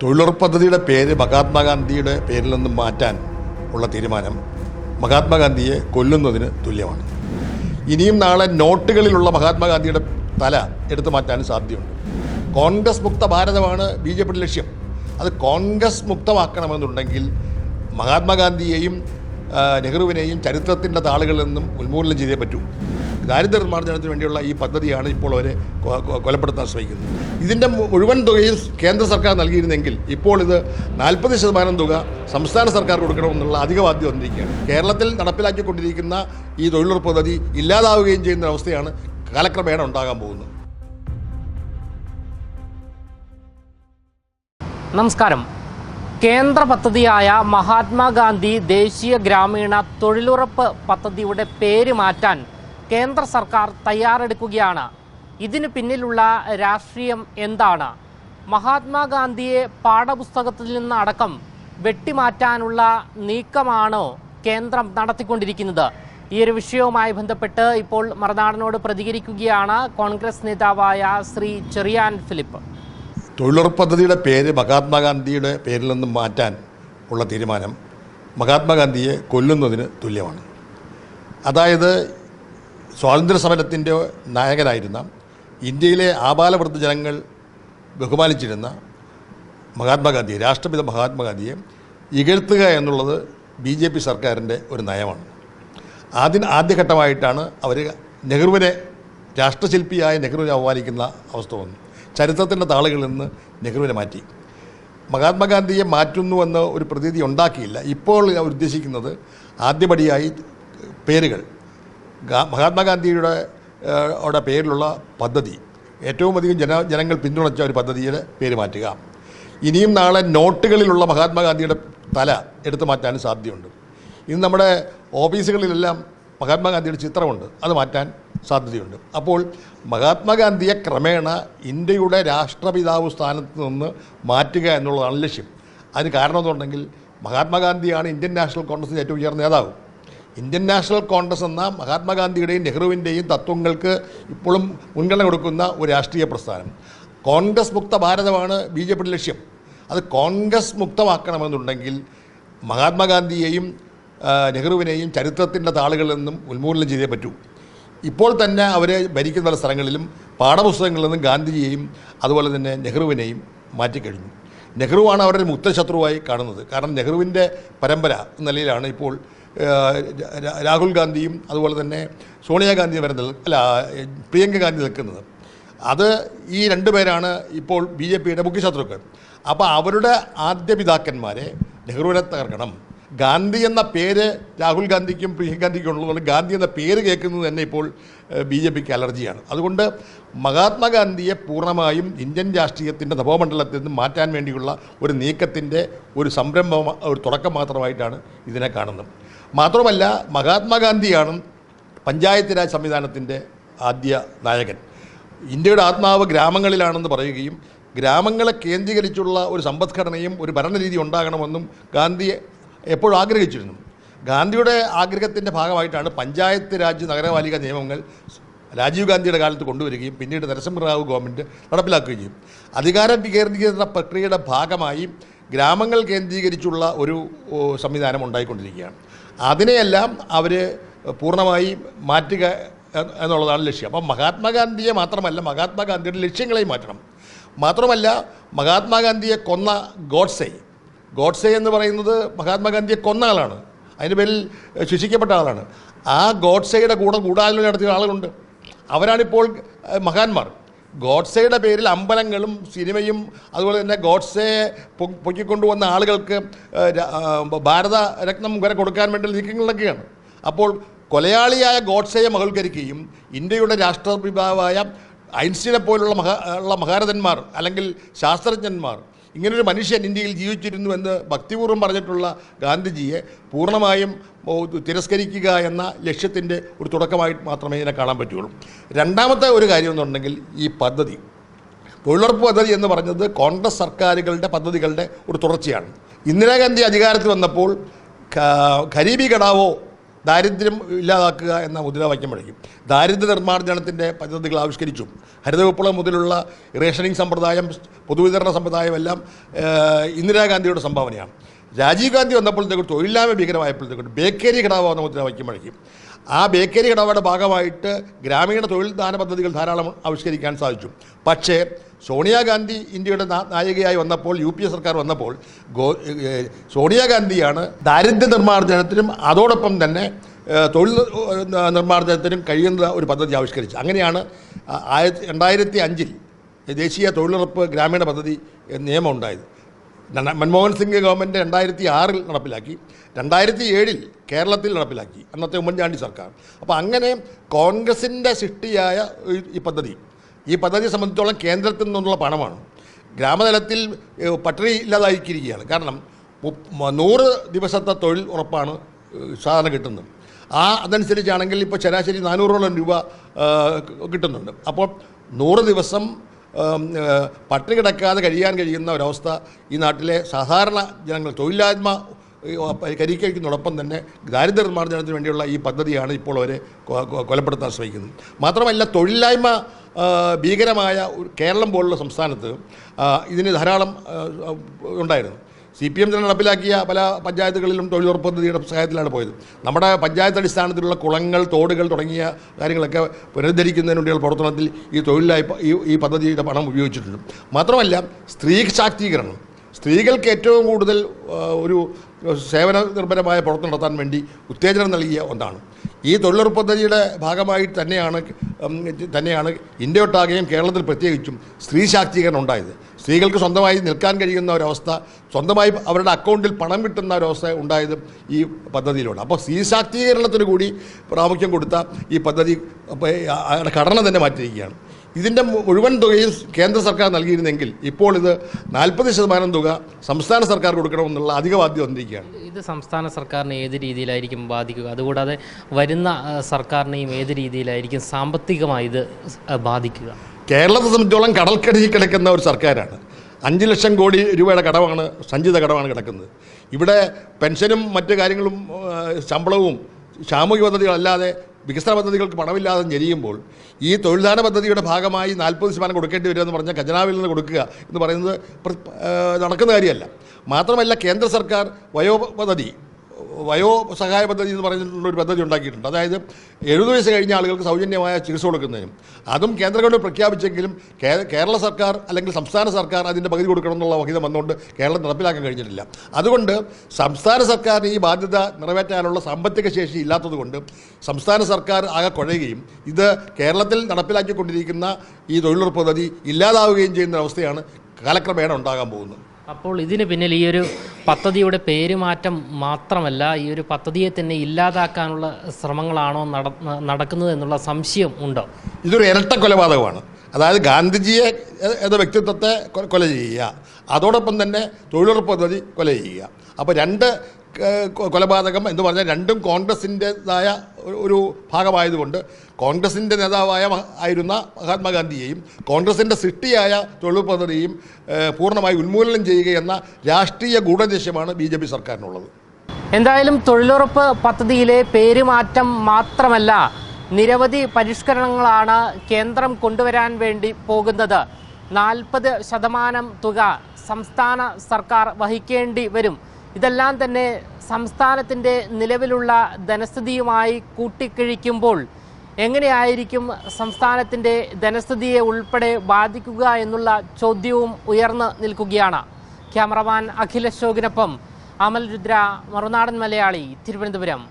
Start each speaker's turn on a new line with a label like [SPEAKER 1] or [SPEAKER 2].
[SPEAKER 1] തൊഴിലുറപ്പ് പദ്ധതിയുടെ പേര് മഹാത്മാഗാന്ധിയുടെ പേരിൽ നിന്ന് മാറ്റാൻ ഉള്ള തീരുമാനം മഹാത്മാഗാന്ധിയെ കൊല്ലുന്നതിന് തുല്യമാണ്. ഇനിയും നാളെ നോട്ടുകളിലുള്ള മഹാത്മാഗാന്ധിയുടെ തല എടുത്തു മാറ്റാൻ സാധ്യതയുണ്ട്. കോൺഗ്രസ് മുക്ത ഭാരതമാണ് ബി ജെ പിയുടെ ലക്ഷ്യം. അത് കോൺഗ്രസ് മുക്തമാക്കണമെന്നുണ്ടെങ്കിൽ മഹാത്മാഗാന്ധിയെയും നെഹ്റുവിനെയും ചരിത്രത്തിന്റെ താളുകളിൽ നിന്നും ഉന്മൂലനം ചെയ്തേ പറ്റൂ. ദാരിദ്ര്യ നിർമ്മാർജനത്തിന് വേണ്ടിയുള്ള ഈ പദ്ധതിയാണ് ഇപ്പോൾ അവരെ കൊലപ്പെടുത്താൻ ശ്രമിക്കുന്നത്. ഇതിന്റെ മുഴുവൻ തുകയും കേന്ദ്ര സർക്കാർ നൽകിയിരുന്നെങ്കിൽ ഇപ്പോൾ ഇത് നാൽപ്പത് ശതമാനം തുക സംസ്ഥാന സർക്കാർ കൊടുക്കണമെന്നുള്ള അധിക ബാധ്യത വന്നിരിക്കുകയാണ്. കേരളത്തിൽ നടപ്പിലാക്കിക്കൊണ്ടിരിക്കുന്ന ഈ തൊഴിലുറപ്പ് പദ്ധതി ഇല്ലാതാവുകയും ചെയ്യുന്ന അവസ്ഥയാണ് കാലക്രമേണ ഉണ്ടാകാൻ പോകുന്നത്.
[SPEAKER 2] നമസ്കാരം. കേന്ദ്ര പദ്ധതിയായ മഹാത്മാഗാന്ധി ദേശീയ ഗ്രാമീണ തൊഴിലുറപ്പ് പദ്ധതിയുടെ പേര് മാറ്റാൻ കേന്ദ്ര സർക്കാർ തയ്യാറെടുക്കുകയാണ്. ഇതിന് പിന്നിലുള്ള രാഷ്ട്രീയം എന്താണ്? മഹാത്മാഗാന്ധിയെ പാഠപുസ്തകത്തിൽ നിന്ന് അടക്കം വെട്ടിമാറ്റാനുള്ള നീക്കമാണോ കേന്ദ്രം നടത്തിക്കൊണ്ടിരിക്കുന്നത്? ഈ ഒരു വിഷയവുമായി ബന്ധപ്പെട്ട് ഇപ്പോൾ മറുനാടനോട് പ്രതികരിക്കുകയാണ് കോൺഗ്രസ് നേതാവായ ശ്രീ ചെറിയാൻ ഫിലിപ്പ്.
[SPEAKER 1] തൊഴിലുറപ്പ് പദ്ധതിയുടെ പേര് മഹാത്മാഗാന്ധിയുടെ പേരിൽ നിന്നും മാറ്റാൻ ഉള്ള തീരുമാനം മഹാത്മാഗാന്ധിയെ കൊല്ലുന്നതിന് തുല്യമാണ്. അതായത് സ്വാതന്ത്ര്യ സമരത്തിന്റെ നായകനായിരുന്ന ഇന്ത്യയിലെ ആബാലവൃദ്ധ ജനങ്ങൾ ബഹുമാനിച്ചിരുന്ന മഹാത്മാഗാന്ധിയെ രാഷ്ട്രപിത മഹാത്മാഗാന്ധിയെ ഇകഴ്ത്തുക എന്നുള്ളത് ബി ജെ പി സർക്കാരിന്റെ ഒരു നയമാണ്. ആദ്യ ആദ്യഘട്ടമായിട്ടാണ് അവർ നെഹ്റുവിനെ രാഷ്ട്രശില്പിയായ നെഹ്റുവിനെ അവമാനിക്കുന്ന അവസ്ഥ വന്നു. ചരിത്രത്തിന്റെ താളുകളിൽ നിന്ന് നെഹ്റുവിനെ മാറ്റി. മഹാത്മാഗാന്ധിയെ മാറ്റുന്നുവെന്ന് ഒരു പ്രതീതി ഉണ്ടാക്കിയില്ല. ഇപ്പോൾ അവർ ഉദ്ദേശിക്കുന്നത് ആദ്യപടിയായി പേരുകൾ. മഹാത്മാഗാന്ധിയുടെ ഓടെ പേരിലുള്ള പദ്ധതി. ഏറ്റവും അധികം ജന ജനങ്ങൾ പിന്തുണച്ച ഒരു പദ്ധതിയുടെ പേര് മാറ്റുക. ഇനിയും നാളെ നോട്ടുകളിലുള്ള മഹാത്മാഗാന്ധിയുടെ തല എടുത്തു മാറ്റാനും സാധ്യതയുണ്ട്. ഇന്ന് നമ്മുടെ ഓഫീസുകളിലെല്ലാം മഹാത്മാഗാന്ധിയുടെ ചിത്രമുണ്ട്. അത് മാറ്റാൻ സാധ്യതയുണ്ട്. അപ്പോൾ മഹാത്മാഗാന്ധിയെ ക്രമേണ ഇന്ത്യയുടെ രാഷ്ട്രപിതാവ് സ്ഥാനത്ത് നിന്ന് മാറ്റുക എന്നുള്ളതാണ് ലക്ഷ്യം. അതിന് കാരണം എന്നുണ്ടെങ്കിൽ മഹാത്മാഗാന്ധിയാണ് ഇന്ത്യൻ നാഷണൽ കോൺഗ്രസിന്റെ ഏറ്റവും ഉയർന്ന നേതാവ്. ഇന്ത്യൻ നാഷണൽ കോൺഗ്രസ് എന്ന മഹാത്മാഗാന്ധിയുടെയും നെഹ്റുവിന്റെയും തത്വങ്ങൾക്ക് ഇപ്പോഴും മുൻഗണന കൊടുക്കുന്ന ഒരു രാഷ്ട്രീയ പ്രസ്ഥാനം. കോൺഗ്രസ് മുക്ത ഭാരതമാണ് ബി ജെ പിയുടെ ലക്ഷ്യം. അത് കോൺഗ്രസ് മുക്തമാക്കണമെന്നുണ്ടെങ്കിൽ മഹാത്മാഗാന്ധിയെയും നെഹ്റുവിനെയും ചരിത്രത്തിന്റെ താളുകളിൽ നിന്നും ഉന്മൂലനം ചെയ്തേ പറ്റൂ. ഇപ്പോൾ തന്നെ അവരെ ഭരിക്കുന്ന പല സ്ഥലങ്ങളിലും പാഠപുസ്തകങ്ങളിൽ നിന്നും ഗാന്ധിജിയെയും അതുപോലെ തന്നെ നെഹ്റുവിനെയും മാറ്റിക്കഴിഞ്ഞു നെഹ്റുവാണ് അവരുടെ മുക്തശത്രുവായി കാണുന്നത്. കാരണം നെഹ്റുവിന്റെ പരമ്പര എന്ന നിലയിലാണ് ഇപ്പോൾ രാഹുൽ ഗാന്ധിയും അതുപോലെ തന്നെ സോണിയാഗാന്ധിയും വരെ നിൽ അല്ല പ്രിയങ്ക ഗാന്ധി നിൽക്കുന്നത്. അത് ഈ രണ്ട് പേരാണ് ഇപ്പോൾ ബി ജെ പിയുടെ മുഖ്യശത്രുക്കൾ അപ്പോൾ അവരുടെ ആദ്യ പിതാക്കന്മാരെ നെഹ്റുവിനെ തകർക്കണം. ഗാന്ധി എന്ന പേര് രാഹുൽ ഗാന്ധിക്കും പ്രിയങ്ക ഗാന്ധിക്കും ഉള്ളതുകൊണ്ട് ഗാന്ധി എന്ന പേര് കേൾക്കുന്നത് തന്നെ ഇപ്പോൾ ബി ജെ പിക്ക് അലർജിയാണ്. അതുകൊണ്ട് മഹാത്മാഗാന്ധിയെ പൂർണമായും ഇന്ത്യൻ രാഷ്ട്രീയത്തിന്റെ നവമണ്ഡലത്തിൽ നിന്ന് മാറ്റാൻ വേണ്ടിയുള്ള ഒരു നീക്കത്തിന്റെ ഒരു സംരംഭം ഒരു തുടക്കം മാത്രമായിട്ടാണ് ഇതിനെ കാണുന്നത്. മാത്രമല്ല മഹാത്മാഗാന്ധിയാണ് പഞ്ചായത്ത് രാജ് സംവിധാനത്തിന്റെ ആദ്യ നായകൻ. ഇന്ത്യയുടെ ആത്മാവ് ഗ്രാമങ്ങളിലാണെന്ന് പറയുകയും ഗ്രാമങ്ങളെ കേന്ദ്രീകരിച്ചുള്ള ഒരു സമ്പദ്ഘടനയും ഒരു ഭരണരീതി ഉണ്ടാകണമെന്നും ഗാന്ധി എപ്പോഴും ആഗ്രഹിച്ചിരുന്നു. ഗാന്ധിയുടെ ആഗ്രഹത്തിന്റെ ഭാഗമായിട്ടാണ് പഞ്ചായത്ത് രാജ് നഗരപാലിക നിയമങ്ങൾ രാജീവ് ഗാന്ധിയുടെ കാലത്ത് കൊണ്ടുവരികയും പിന്നീട് നരസിംഹറാവു ഗവൺമെന്റ് നടപ്പിലാക്കുകയും ചെയ്യും അധികാര വികേന്ദ്രീകരണ പ്രക്രിയയുടെ ഭാഗമായി ഗ്രാമങ്ങൾ കേന്ദ്രീകരിച്ചുള്ള ഒരു സംവിധാനം ഉണ്ടായിക്കൊണ്ടിരിക്കുകയാണ്. അതിനെയെല്ലാം അവർ പൂർണമായി മാറ്റുക എന്നുള്ളതാണ് ലക്ഷ്യം. അപ്പം മഹാത്മാഗാന്ധിയെ മാത്രമല്ല മഹാത്മാഗാന്ധിയുടെ ലക്ഷ്യങ്ങളെയും മാറ്റണം. മാത്രമല്ല മഹാത്മാഗാന്ധിയെ കൊന്ന ഗോഡ്സെ. ഗോഡ്സെ എന്ന് പറയുന്നത് മഹാത്മാഗാന്ധിയെ കൊന്ന ആളാണ്. അതിന്റെ പേരിൽ ശിക്ഷിക്കപ്പെട്ട ആളാണ്. ആ ഗോഡ്സെയുടെ കൂടെ ഗൂഢാലോചന നടത്തിയ ആളുകളുണ്ട്. അവരാണിപ്പോൾ മഹാന്മാർ. ഗോഡ്സെയുടെ പേരിൽ അമ്പലങ്ങളും സിനിമയും അതുപോലെ തന്നെ ഗോഡ്സയെ പൊക്കിക്കൊണ്ടുവന്ന ആളുകൾക്ക് ഭാരത രത്നം വരെ കൊടുക്കാൻ വേണ്ടി നീക്കങ്ങളിലൊക്കെയാണ്. അപ്പോൾ കൊലയാളിയായ ഗോഡ്സയെ മഹൽക്കരിക്കുകയും ഇന്ത്യയുടെ രാഷ്ട്രപിതാവായ ഐൻസ്റ്റീനെ പോലുള്ള മഹാ ഉള്ള മഹാരഥന്മാർ അല്ലെങ്കിൽ ശാസ്ത്രജ്ഞന്മാർ ഇങ്ങനൊരു മനുഷ്യൻ ഇന്ത്യയിൽ ജീവിച്ചിരുന്നു എന്ന് ഭക്തിപൂർവം പറഞ്ഞിട്ടുള്ള ഗാന്ധിജിയെ പൂർണമായും തിരസ്കരിക്കുക എന്ന ലക്ഷ്യത്തിന്റെ ഒരു തുടക്കമായിട്ട് മാത്രമേ ഇതിനെ കാണാൻ പറ്റുള്ളൂ. രണ്ടാമത്തെ ഒരു കാര്യം എന്നുണ്ടെങ്കിൽ ഈ പദ്ധതി. തൊഴിലുറപ്പ് പദ്ധതി എന്ന് പറഞ്ഞത് കോൺഗ്രസ് സർക്കാരുകളുടെ പദ്ധതികളുടെ ഒരു തുടർച്ചയാണ്. ഇന്ദിരാഗാന്ധി അധികാരത്തിൽ വന്നപ്പോൾ ഖരീബി കടാവോ ദാരിദ്ര്യം ഇല്ലാതാക്കുക എന്ന മുദ്രാവാക്യം വഴിക്കും ദാരിദ്ര്യ നിർമ്മാർജനത്തിന്റെ പദ്ധതികൾ ആവിഷ്കരിച്ചു. ഹരിതവിപ്ലവം മുതലുള്ള റേഷനിങ് സമ്പ്രദായം പൊതുവിതരണ സമ്പ്രദായം എല്ലാം ഇന്ദിരാഗാന്ധിയുടെ സംഭാവനയാണ്. രാജീവ് ഗാന്ധി വന്നപ്പോഴത്തേക്കും തൊഴിലില്ലായ്മ ഭീകരമായപ്പോഴത്തേക്കും ബേക്കേരി കടാവ് എന്ന മുദ്രാവാക്യം മുഴക്കി ആ ബേക്കറി ഇടപാട് ഭാഗമായിട്ട് ഗ്രാമീണ തൊഴിൽ ദാന പദ്ധതികൾ ധാരാളം ആവിഷ്കരിക്കാൻ സാധിച്ചു. പക്ഷേ സോണിയാഗാന്ധി ഇന്ത്യയുടെ നായികയായി വന്നപ്പോൾ യു പി എ സർക്കാർ വന്നപ്പോൾ ഗോ സോണിയാഗാന്ധിയാണ് ദാരിദ്ര്യ നിർമ്മാർജനത്തിനും അതോടൊപ്പം തന്നെ തൊഴിൽ നിർമ്മാർജനത്തിനും കഴിയുന്ന ഒരു പദ്ധതി ആവിഷ്കരിച്ചു. അങ്ങനെയാണ് ആയിരത്തി രണ്ടായിരത്തി അഞ്ചിൽ ദേശീയ തൊഴിലുറപ്പ് ഗ്രാമീണ പദ്ധതി നിയമം ഉണ്ടായത്. മൻമോഹൻ സിംഗ് ഗവൺമെന്റ് രണ്ടായിരത്തി ആറിൽ നടപ്പിലാക്കി രണ്ടായിരത്തി ഏഴിൽ കേരളത്തിൽ നടപ്പിലാക്കി അന്നത്തെ ഉമ്മൻചാണ്ടി സർക്കാർ. അപ്പോൾ അങ്ങനെ കോൺഗ്രസിന്റെ സൃഷ്ടിയായ ഈ- പദ്ധതി. ഈ പദ്ധതിയെ സംബന്ധിച്ചോളം കേന്ദ്രത്തിൽ നിന്നുള്ള പണമാണ്. ഗ്രാമതലത്തിൽ പട്ടിണി ഇല്ലാതായിരിക്കുകയാണ് കാരണം നൂറ് ദിവസത്തെ തൊഴിൽ ഉറപ്പാണ് സാധാരണ കിട്ടുന്നത്. ആ അതനുസരിച്ചാണെങ്കിൽ ഇപ്പോൾ ശരാശരി നാനൂറോളം രൂപ കിട്ടുന്നുണ്ട്. അപ്പോൾ നൂറ് ദിവസം പട്ടിണി കിടക്കാതെ കഴിയാൻ കഴിയുന്ന ഒരവസ്ഥ ഈ നാട്ടിലെ സാധാരണ ജനങ്ങൾ തൊഴിലില്ലായ്മ കരിക്കുന്നതോടൊപ്പം തന്നെ ദാരിദ്ര്യ നിർമ്മാർജനത്തിന് വേണ്ടിയുള്ള ഈ പദ്ധതിയാണ് ഇപ്പോൾ അവരെ കൊലപ്പെടുത്താൻ ശ്രമിക്കുന്നത്. മാത്രമല്ല തൊഴിലില്ലായ്മ ഭീകരമായ കേരളം പോലുള്ള സംസ്ഥാനത്ത് ഇതിന് ധാരാളം ഉണ്ടായിരുന്നു. സി പി എം തന്നെ നടപ്പിലാക്കിയ പല പഞ്ചായത്തുകളിലും തൊഴിലുറപ്പ് പദ്ധതിയുടെ സഹായത്തിലാണ് പോയത്. നമ്മുടെ പഞ്ചായത്ത് അടിസ്ഥാനത്തിലുള്ള കുളങ്ങൾ തോടുകൾ തുടങ്ങിയ കാര്യങ്ങളൊക്കെ പുനരുദ്ധരിക്കുന്നതിന് വേണ്ടിയുള്ള പ്രവർത്തനത്തിൽ ഈ തൊഴിലായ്പ ഈ ഈ പദ്ധതിയുടെ പണം ഉപയോഗിച്ചിട്ടുണ്ട്. മാത്രമല്ല സ്ത്രീ ശാക്തീകരണം. സ്ത്രീകൾക്ക് ഏറ്റവും കൂടുതൽ ഒരു സേവന നിർഭരമായ പ്രവർത്തനം നടത്താൻ വേണ്ടി ഉത്തേജനം നൽകിയ ഒന്നാണ്. ഈ തൊഴിലുറപ്പ് പദ്ധതിയുടെ ഭാഗമായി തന്നെയാണ് തന്നെയാണ് ഇന്ത്യയൊട്ടാകെയും കേരളത്തിൽ പ്രത്യേകിച്ചും സ്ത്രീ ശാക്തീകരണം ഉണ്ടായത്. സ്ത്രീകൾക്ക് സ്വന്തമായി നിൽക്കാൻ കഴിയുന്ന ഒരവസ്ഥ സ്വന്തമായി അവരുടെ അക്കൗണ്ടിൽ പണം കിട്ടുന്ന ഒരവസ്ഥ ഉണ്ടായത് ഈ പദ്ധതിയിലൂടെ. അപ്പോൾ സ്ത്രീ ശാക്തീകരണത്തിന് കൂടി പ്രാമുഖ്യം കൊടുത്ത ഈ പദ്ധതി ഘടന തന്നെ മാറ്റിയിരിക്കുകയാണ്. ഇതിന്റെ മുഴുവൻ തുകയും കേന്ദ്ര സർക്കാർ നൽകിയിരുന്നെങ്കിൽ ഇപ്പോൾ ഇത് നാൽപ്പത് ശതമാനം തുക സംസ്ഥാന സർക്കാർ കൊടുക്കണമെന്നുള്ള അധിക ബാധ്യത വന്നിരിക്കുകയാണ്.
[SPEAKER 2] ഇത് സംസ്ഥാന സർക്കാരിനെ ഏത് രീതിയിലായിരിക്കും ബാധിക്കുക? അതുകൂടാതെ വരുന്ന സർക്കാരിനെയും ഏത് രീതിയിലായിരിക്കും സാമ്പത്തികമായി ഇത് ബാധിക്കുക?
[SPEAKER 1] കേരളത്തെ സംബന്ധിച്ചോളം കടൽക്കടിയിൽ കിടക്കുന്ന ഒരു സർക്കാരാണ്. അഞ്ച് ലക്ഷം കോടി രൂപയുടെ കടമാണ് സഞ്ചിത കടമാണ് കിടക്കുന്നത്. ഇവിടെ പെൻഷനും മറ്റു കാര്യങ്ങളും ശമ്പളവും സാമൂഹിക പദ്ധതികളല്ലാതെ വികസന പദ്ധതികൾക്ക് പണമില്ലാതെ ഞെരിയുമ്പോൾ ഈ തൊഴിൽദാന പദ്ധതിയുടെ ഭാഗമായി നാൽപ്പത് ശതമാനം കൊടുക്കേണ്ടി വരുമെന്ന് പറഞ്ഞാൽ ഖജനാവിൽ നിന്ന് കൊടുക്കുക എന്ന് പറയുന്നത് നടക്കുന്ന കാര്യമല്ല. മാത്രമല്ല കേന്ദ്ര സർക്കാർ വയോ പദ്ധതി വയോ സഹായ പദ്ധതി എന്ന് പറഞ്ഞിട്ടുള്ള ഒരു പദ്ധതി ഉണ്ടാക്കിയിട്ടുണ്ട്. അതായത് എഴുപത് വയസ്സ് കഴിഞ്ഞ ആളുകൾക്ക് സൗജന്യമായ ചികിത്സ കൊടുക്കുന്നതിനും അതും കേന്ദ്ര ഗവൺമെന്റ് പ്രഖ്യാപിച്ചെങ്കിലും കേരള സർക്കാർ അല്ലെങ്കിൽ സംസ്ഥാന സർക്കാർ അതിന്റെ പകുതി കൊടുക്കണം എന്നുള്ള വഹിതം വന്നുകൊണ്ട് കേരളം നടപ്പിലാക്കാൻ കഴിഞ്ഞിട്ടില്ല. അതുകൊണ്ട് സംസ്ഥാന സർക്കാരിന് ഈ ബാധ്യത നിറവേറ്റാനുള്ള സാമ്പത്തിക ശേഷി ഇല്ലാത്തതുകൊണ്ട് സംസ്ഥാന സർക്കാർ ആകെ കുഴയുകയും ഇത് കേരളത്തിൽ നടപ്പിലാക്കിക്കൊണ്ടിരിക്കുന്ന ഈ തൊഴിലുറപ്പ് പദ്ധതി ഇല്ലാതാവുകയും ചെയ്യുന്ന അവസ്ഥയാണ് കാലക്രമേണ ഉണ്ടാകാൻ പോകുന്നത്.
[SPEAKER 2] അപ്പോൾ ഇതിന് പിന്നിൽ ഈ ഒരു പദ്ധതിയുടെ പേരുമാറ്റം മാത്രമല്ല ഈ ഒരു പദ്ധതിയെ തന്നെ ഇല്ലാതാക്കാനുള്ള ശ്രമങ്ങളാണോ നട നടക്കുന്നത് എന്നുള്ള സംശയം ഉണ്ടോ?
[SPEAKER 1] ഇതൊരു ഇരട്ട കൊലപാതകമാണ്. അതായത് ഗാന്ധിജിയെ എന്ന വ്യക്തിത്വത്തെ കൊല ചെയ്യുക. അതോടൊപ്പം തന്നെ തൊഴിലുറപ്പ് പദ്ധതി കൊല ചെയ്യുക. അപ്പോൾ രണ്ട് കൊലപാതകം എന്ന് പറഞ്ഞാൽ രണ്ടും കോൺഗ്രസിന്റെതായ ഒരു- ഭാഗമായതുകൊണ്ട് കോൺഗ്രസിന്റെ നേതാവായ ആയിരുന്ന മഹാത്മാഗാന്ധിയെയും കോൺഗ്രസിന്റെ സൃഷ്ടിയായ പദ്ധതിയും പൂർണമായി ഉന്മൂലനം ചെയ്യുകയെന്ന രാഷ്ട്രീയ ഗൂഢലക്ഷ്യമാണ് ബി ജെ പി സർക്കാരിനുള്ളത്.
[SPEAKER 2] എന്തായാലും തൊഴിലുറപ്പ് പദ്ധതിയിലെ പേരുമാറ്റം മാത്രമല്ല നിരവധി പരിഷ്കരണങ്ങളാണ് കേന്ദ്രം കൊണ്ടുവരാൻ വേണ്ടി പോകുന്നത്. നാൽപ്പത് ശതമാനം തുക സംസ്ഥാന സർക്കാർ വഹിക്കേണ്ടി വരും. ഇതെല്ലാം തന്നെ സംസ്ഥാനത്തിന്റെ നിലവിലുള്ള ധനസ്ഥിതിയുമായി കൂട്ടിക്കിഴിക്കുമ്പോൾ എങ്ങനെയായിരിക്കും സംസ്ഥാനത്തിന്റെ ധനസ്ഥിതിയെ ഉൾപ്പെടെ ബാധിക്കുക എന്നുള്ള ചോദ്യവും ഉയർന്നു നിൽക്കുകയാണ്. ക്യാമറമാൻ അഖിലശോകിനൊപ്പം അമൽ രുദ്ര മറുനാടൻ മലയാളി തിരുവനന്തപുരം.